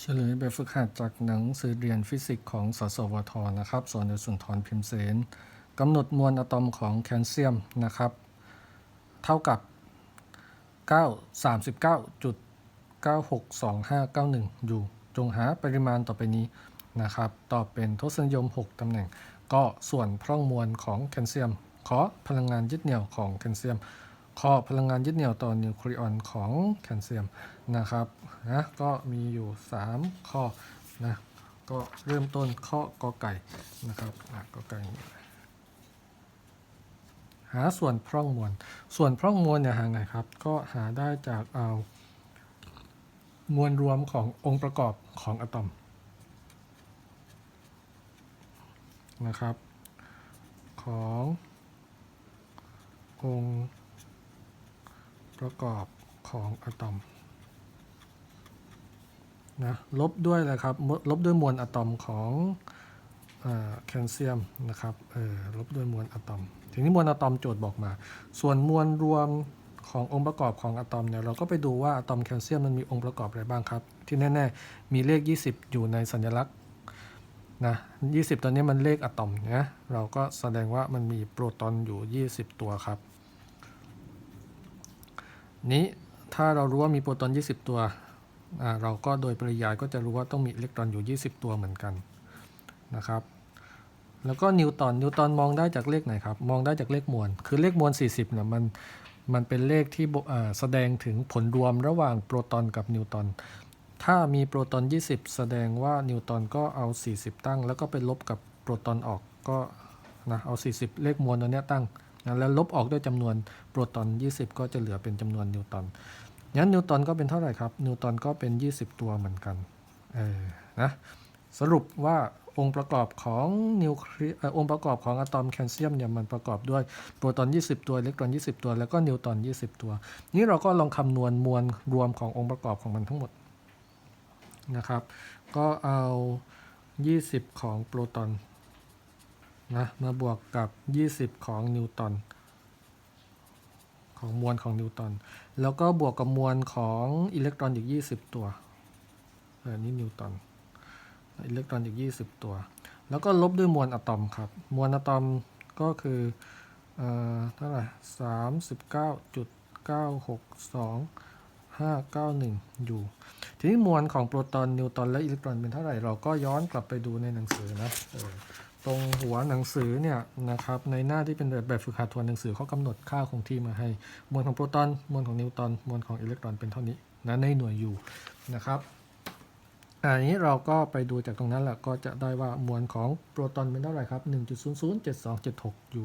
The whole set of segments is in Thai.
เฉลยแบบฝึกหัดจากหนังสือเรียนฟิสิกส์ของสสวทนะครับ สอนโดยสุนทรพิมพ์เสนกำหนดมวลอะตอมของแคลเซียมนะครับ เท่ากับ 9 39.962591 อยู่ จงหาปริมาณต่อไปนี้นะครับ ตอบเป็นทศนิยม 6 ตำแหน่ง ก็ส่วนพร่องมวลของแคลเซียม ขอพลังงานยึดเหนี่ยวของแคลเซียม ข้อพลังงานยึดเหนี่ยวต่อนิวคลีออนของแคลเซียมนะครับนะก็มีอยู่ 3 ข้อนะก็เริ่มต้นข้อกอไก่นะครับอะกอไก่หาส่วนพร่องมวล ส่วนพร่องมวลเนี่ยหาไงครับ ก็หาได้จากเอามวลรวมขององค์ประกอบของอะตอมนะครับ ขององค์ ประกอบของอะตอมนะลบด้วยอะไรครับลบด้วยมวลอะตอมของแคลเซียมนะครับเออลบด้วยมวลอะตอม ทีนี้มวลอะตอมโจทย์บอกมา ส่วนมวลรวมขององค์ประกอบของอะตอมเนี่ยเราก็ไปดูว่าอะตอมแคลเซียมมันมีองค์ประกอบอะไรบ้างครับ ที่แน่ๆมีเลข 20 อยู่ในสัญลักษณ์นะ20 ตัวนี้มันเลขอะตอมนะเราก็แสดงว่ามันมีโปรตอนอยู่ 20 ตัวครับ นี้ถ้าเรารู้ว่ามีโปรตอน 20 ตัวเราก็โดยปริยายก็จะรู้ว่าต้องมีอิเล็กตรอนอยู่ 20 ตัวเหมือนกันนะครับ แล้วก็นิวตอนนิวตอนมองได้จากเลขไหนครับ มองได้จากเลขมวล คือเลขมวล 40เนี่ยมันมันเป็นเลขที่แสดงถึงผลรวมระหว่างโปรตอนกับนิวตอน ถ้ามีโปรตอน 20 แสดงว่านิวตอนก็เอา 40 ตั้ง แล้วก็ไปลบกับโปรตอนออกก็นะเอา 40 เลขมวลตัวเนี้ยตั้ง นะแล้วลบออกด้วยจำนวนโปรตอน 20 ก็จะเหลือเป็นจำนวนนิวตอนงั้นนิวตอนก็เป็นเท่าไหร่ครับ นิวตอนก็เป็น 20 ตัวเหมือนกันเออนะสรุปว่าองค์ประกอบของนิวเคลียร์เอ่อองค์ประกอบของอะตอมแคลเซียมเนี่ยมันประกอบด้วยโปรตอน 20 ตัวอิเล็กตรอน 20 ตัว แล้วก็นิวตอน 20 ตัว นี้เราก็ลองคำนวณมวลรวมขององค์ประกอบของมันทั้งหมดนะครับ ก็เอา 20 ของโปรตอน นะมาบวกกับ 20 ของนิวตอนของมวลของนิวตันแล้วก็บวกกับมวลของอิเล็กตรอนอีก 20 ตัวอันนี้นิวตันอิเล็กตรอนอีก 20 ตัว แล้วก็ลบด้วยมวลอะตอมครับ มวลอะตอมก็คือเอ่อท่าไหร่สามสิบเก้าจุดเก้าหกสองห้าเก้าหนึ่งอยู่ ทีนี้มวลของโปรตอนนิวตอนและอิเล็กตรอนเป็นเท่าไหร่ เราก็ย้อนกลับไปดูในหนังสือนะ ตรงหัวหนังสือเนี่ยนะครับในหน้าที่เป็นแบบฝึกหัดทวนหนังสือเขากำหนดค่าคงที่มาให้ มวลของโปรตอน มวลของนิวตอน มวลของอิเล็กตรอนเป็นเท่านี้นะในหน่วยอยู่นะครับอันนี้เราก็ไปดูจากตรงนั้นแหละก็จะได้ว่ามวลของโปรตอนเป็นเท่าไหร่ครับ 1.007276 u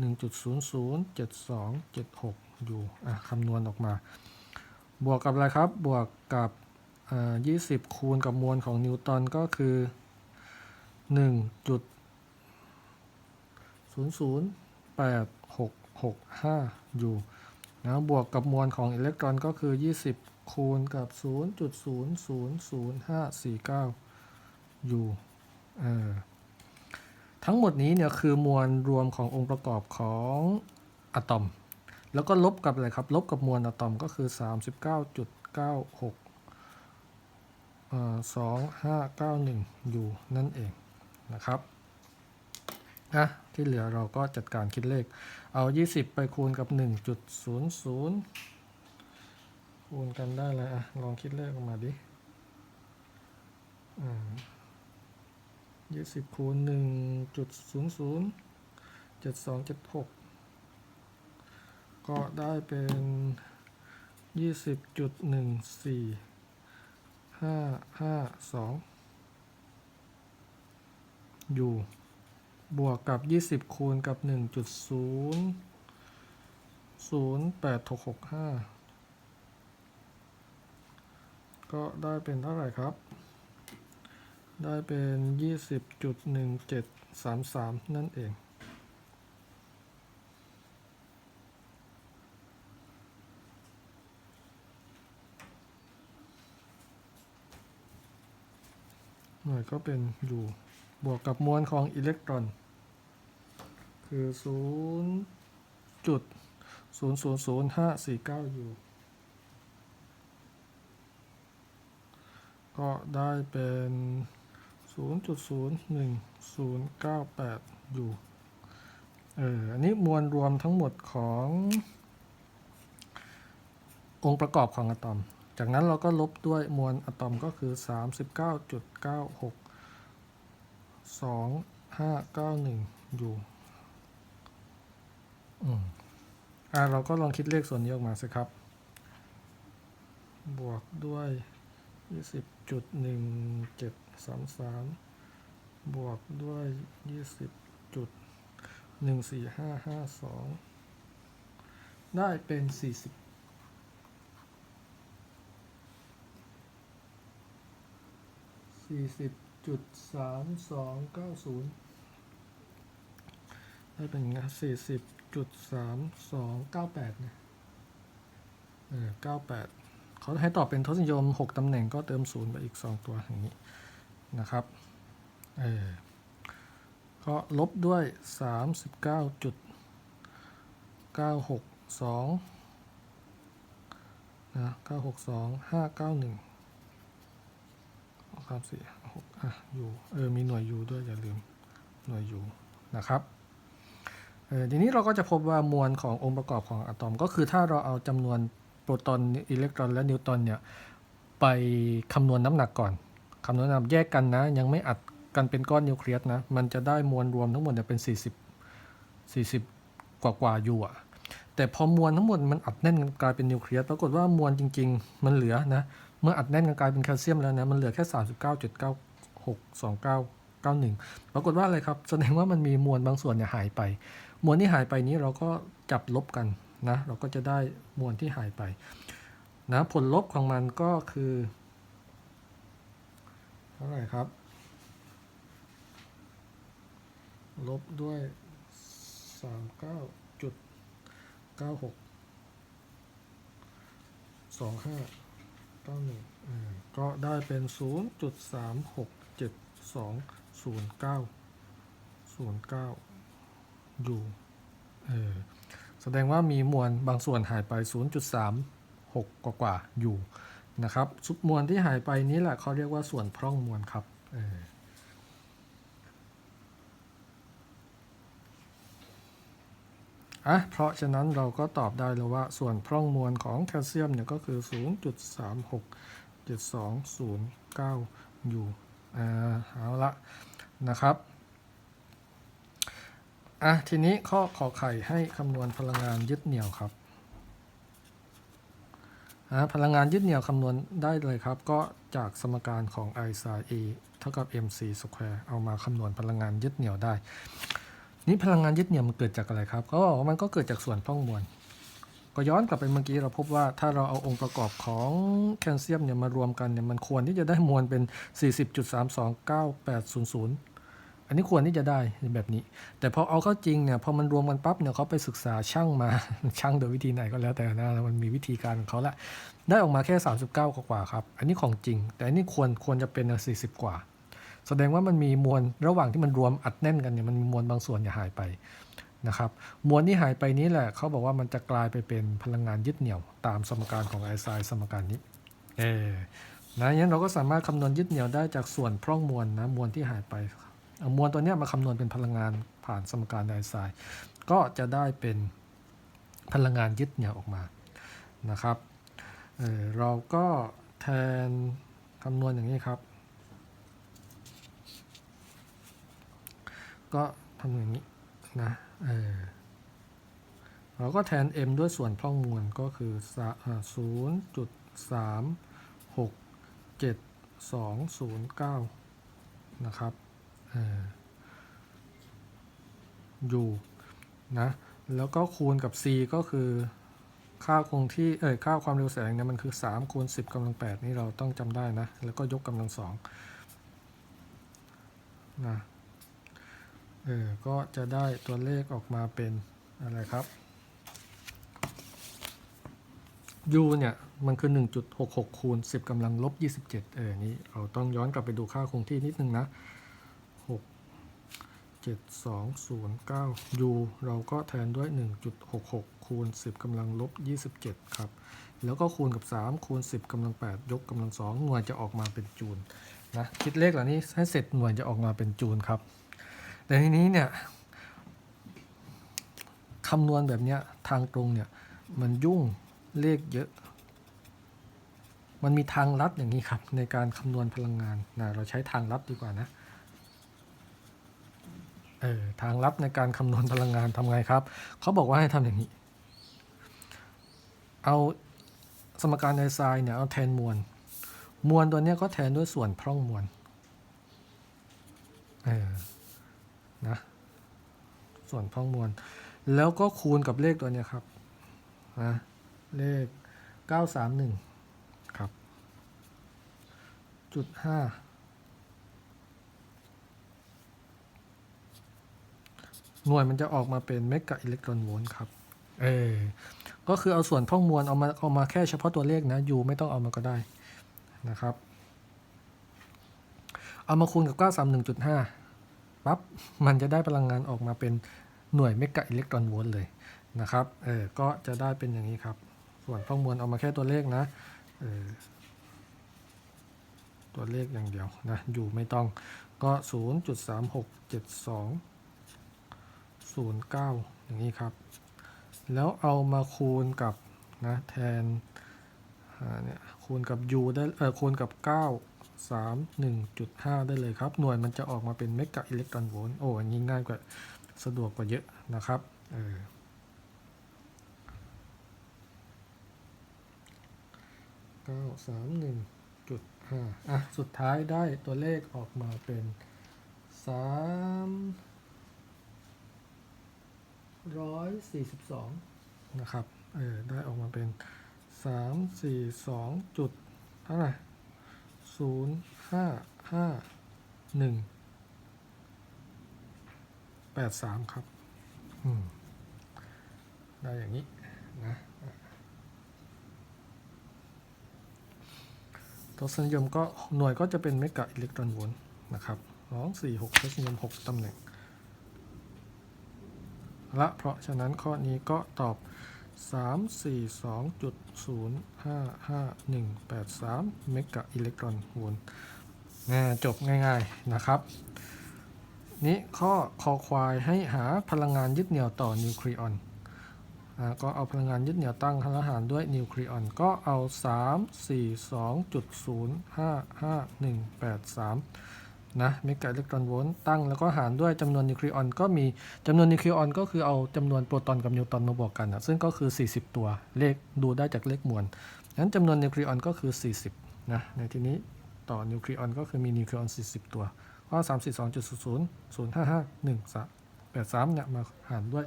1.007276 u อะคำนวณออกมา บวกกับอะไรครับ บวกกับ20 คูณกับมวลของนิวตันก็คือ 1.0 0.08665 U นะบวกกับมวลของอิเล็กตรอนก็คือ 20 คูณกับ 0.000549 U เออทั้งหมดนี้เนี่ยคือมวลรวมขององค์ประกอบของอะตอม แล้วก็ลบกับอะไรครับ ลบกับมวลอะตอมก็คือ 39.962591 U นั่นเองนะครับ อะที่เหลือเราก็จัดการคิดเลข เอา 20 ไปคูณกับ 1.00 คูณกันได้เลยอะลองคิดเลขออกมาดิอ่า20คูณ1.00 7276ก็ได้เป็น20.14 552อยู่ บวกกับ 20 คูณกับ 1.0 08665 ก็ได้เป็นเท่าไหร่ครับ ได้เป็น 20.1733 นั่นเอง หน่วยก็เป็นอยู่ บวกกับมวลของอิเล็กตรอน คือ0จุด0 0 0 5 4 9อยู่กก็ได้เป็น 0.01098อยู่เออ อันนี้มวลรวมทั้งหมดของ องค์ประกอบของอะตอม จากนั้นเราก็ลบด้วยมวลอะตอมก็คือ 39.96 สองห้าเก้าหนึ่งอยู่อืมอ่าเราก็ลองคิดเลขส่วนนี้ออกมาสิครับ บวกด้วยยี่สิบจุดหนึ่งเจ็ดสามสามบวกด้วยยี่สิบจุดหนึ่งสี่ห้าห้าสองได้เป็นสี่สิบสี่สิบ จุดสามสองเก้าศูนย์ได้เป็นไงสี่สิบจุดสามสองเก้าแปดนะเออเก้าแปดเขาให้ตอบเป็นทศนิยมหกตำแหน่งก็เติมศูนย์ไปอีกสองตัวอย่างนี้นะครับ เออ ก็ลบด้วยสามสิบเก้าจุดเก้าหกสองนะเก้าหกสองห้าเก้าหนึ่งสามสี่ อะอยู่เออมีหน่วยอยู่ด้วยอย่าลืมหน่วยอยู่นะครับเออทีนี้เราก็จะพบว่ามวลขององค์ประกอบของอะตอม ก็คือถ้าเราเอาจำนวนโปรตอนอิเล็กตรอนและนิวตรอนเนี่ยไปคำนวณน้ำหนักก่อนคำนวณน้ำหนักแยกกันนะ ยังไม่อัดกันเป็นก้อนนิวเคลียสนะ มันจะได้มวลรวมทั้งหมดเนี่ยเป็น 40 40 กว่ากว่าอยู่อะแต่พอมวลทั้งหมดมันอัดแน่นกันกลายเป็นนิวเคลียสปรากฏว่ามวลจริง ๆ มันเหลือนะ มื่ออัดแน่นกันกลายเป็นแคลเซียมแล้วนะ มันเหลือแค่ 39.962991 ปรากฏว่าอะไรครับ แสดงว่ามันมีมวลบางส่วนเนี่ยหายไป มวลที่หายไปนี้เราก็จับลบกันนะ เราก็จะได้มวลที่หายไปนะผลลบของมันก็คือเท่าไหร่ครับ ลบด้วย39.96 2591ก็ ก็ได้เป็น 0.367209 09อยู่เออแสดงว่ามีมวลบางส่วนหายไป 0.36 กว่ากว่าอยู่นะครับซุปมวลที่หายไปนี้แหละเขาเรียกว่าส่วนพร่องมวลครับเออ อะเพราะฉะนั้นเราก็ตอบได้แล้วว่าส่วนพร่องมวลของแคลเซียมเนี่ยก็คือ 0.367209อยู่อ่าเอาละนะครับอะทีนี้ข้อขอไข่ให้คำนวณพลังงานยึดเหนี่ยวครับอะพลังงานยึดเหนี่ยวคำนวณได้เลยครับ ก็จากสมการของ I sin E เท่ากับ mc square เอามาคำนวณพลังงานยึดเหนี่ยวได้ นี่พลังงานยึดเหนี่ยวมันเกิดจากอะไรครับเขาบอกว่ามันก็เกิดจากส่วนพ่องมวล ก็ย้อนกลับไปเมื่อกี้เราพบว่าถ้าเราเอาองค์ประกอบของแคลเซียมเนี่ยมารวมกันเนี่ยมันควรที่จะได้มวลเป็น 40.329800 อันนี้ควรที่จะได้แบบนี้ แต่พอเอาเข้าจริงเนี่ยพอมันรวมกันปั๊บเนี่ยเขาไปศึกษาช่างมา ช่างโดยวิธีไหนก็แล้วแต่นะมันมีวิธีการของเขาละได้ออกมาแค่ 39 กว่าครับ อันนี้ของจริง แต่อันนี้ควรควรจะเป็น 40 กว่า แสดงว่ามันมีมวลระหว่างที่มันรวมอัดแน่นกันเนี่ยมันมีมวลบางส่วนอย่าหายไปนะครับมวลที่หายไปนี้แหละเขาบอกว่ามันจะกลายไปเป็นพลังงานยึดเหนี่ยว ตามสมการของไอน์สไซน์สมการนี้เออนะงั้นเราก็สามารถคำนวณยึดเหนี่ยวได้จากส่วนพร่องมวลนะมวลที่หายไปมวลตัวนี้มาคำนวณเป็นพลังงานผ่านสมการไอน์สไซน์ก็จะได้เป็นพลังงานยึดเหนี่ยวออกมานะครับเเราก็แทนคำนวณอย่างนี้ครับ ก็ทำอย่างนี้นะเออเราก็แทน m ด้วยส่วนพร่องมวลก็คือศูนย์จุดสามหกเจ็ดสองศูนย์เก้านะครับเอออยู่นะแล้วก็คูณกับ c ก็คือค่าคงที่เอ่ยค่าความเร็วแสงเนี่ยมันคือ 3 คูณ 10กำลัง 8 นี่เราต้องจำได้นะ แล้วก็ยกกำลังสองนะ เออ ก็จะได้ตัวเลขออกมาเป็นอะไรครับ u เนี่ย มันคือ 1.66 คูณ 10กำลังลบ 27 เออ นี่เราต้องย้อนกลับไปดูค่าคงที่นิดนึงนะ 6 7 2 0 9 u เราก็แทนด้วย 1.66 คูณ 10กำลังลบ 27 ครับ แล้วก็คูณกับ 3 คูณ 10กำลัง 8 ยกกำลัง 2 หน่วยจะออกมาเป็นจูลนะ คิดเลขเหล่านี้ให้เสร็จหน่วยจะออกมาเป็นจูลครับ แต่ทีนี้เนี่ยคำนวณแบบเนี้ยทางตรงเนี่ยมันยุ่งเลขเยอะ มันมีทางลัดอย่างนี้ครับ ในการคำนวณพลังงานนะเราใช้ทางลัดดีกว่านะเออทางลัดในการคำนวณพลังงานทำไงครับ เขาบอกว่าให้ทำอย่างนี้ เอาสมการไอไซน์เนี่ยเอาแทนมวล มวลตัวเนี้ยก็แทนด้วยส่วนพร่องมวลเออ นะส่วนพร่องมวล แล้วก็คูณกับเลขตัวนี้ครับนะเลข 931 ครับ จุดห้าหน่วยมันจะออกมาเป็นเมกะอิเล็กตรอนโวลต์ครับ เออ ก็คือเอาส่วนพร่องมวลเอามาเอามาแค่เฉพาะตัวเลขนะยูไม่ต้องเอามาก็ได้นะครับ เอามาคูณกับ 931.5 ปั๊บมันจะได้พลังงานออกมาเป็นหน่วยเมกะอิเล็กตรอนโวลต์เลยนะครับเออก็จะได้เป็นอย่างนี้ครับ ส่วนพร่อมวลเอามาแค่ตัวเลขนะเออตัวเลขอย่างเดียวนะอยู่ไม่ต้องก็ 0.3672 09 อย่างนี้ครับ แล้วเอามาคูณกับนะแทนอ่าเนี่ยคูณกับ u ได้เออคูณกับ 9 3 1.5 ได้เลยครับ หน่วยมันจะออกมาเป็นเมกะอิเล็กตรอนโวลต์โอ้อันนี้ง่ายกว่าสะดวกกว่าเยอะนะครับเออเก้าสามหนึ่งจุดห้าอะ สุดท้ายได้ตัวเลขออกมาเป็นสามร้อยสี่สิบสองนะครับ เออ ได้ออกมาเป็นสามสี่สองจุดเท่าไหร่ ศูนย์ห้าห้าหนึ่งแปดสามครับ อืม ได้อย่างนี้นะทศนิยมก็หน่วยก็จะเป็นเมกะอิเล็กตรอนโวลต์นะครับสองสี่หกทศนิยมหกตำแหน่ง และเพราะฉะนั้นข้อนี้ก็ตอบ 342.055183 เมกะอิเล็กตรอนโวลต์ง่ายจบง่ายๆนะครับ นี้ข้อคอควายให้หาพลังงานยึดเหนี่ยวต่อนิวเคลียอนอ่าก็เอาพลังงานยึดเหนี่ยวตั้งทางอาหารด้วยนิวเคลียอน ก็เอา 342.055183 นะเมกะอิเล็กตรอนโวลต์ตั้งแล้วก็หารด้วยจำนวนนิวเคลียอนก็มีจำนวนนิวเคลียอนก็คือเอาจำนวนโปรตอนกับนิวตรอนมาบวกกันนะซึ่งก็คือ 40 ตัวเลขดูได้จากเลขมวลนั้นจำนวนนิวเคลียอนก็คือ 40 นะ ในที่นี้ต่อนิวเคลียอนก็คือมีนิวเคลียอน 40 ตัวก็3 4 2 0 0 0 5 5 1 3 8 3เนี่ยมาหารด้วย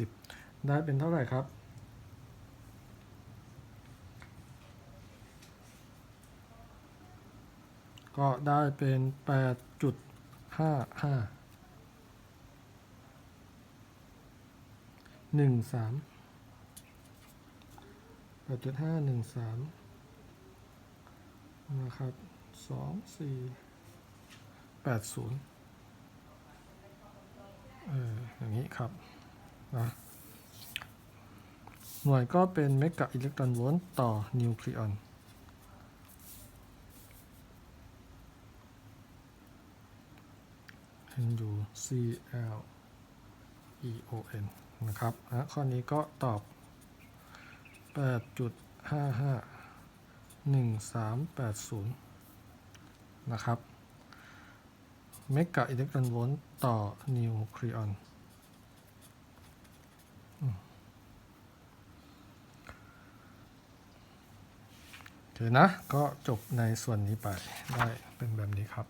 40 ได้เป็นเท่าไหร่ครับ ก็ได้เป็น 8.55หนึ่งสามแปดจุดห้าหนึ่งสามนะครับสองสี่แปดศูนย์เอออย่างนี้ครับนะหน่วยก็เป็นเมกะอิเล็กตรอนโวลต์ต่อนิวเคลียอน N U C L E O N นะครับนะข้อนี้ก็ตอบ 8.551380 นะครับ เมกะอิเล็กตรอนโวลต์ต่อนิวเคลียอนอืมโอเคนะ ก็จบในส่วนนี้ไปได้เป็นแบบนี้ครับ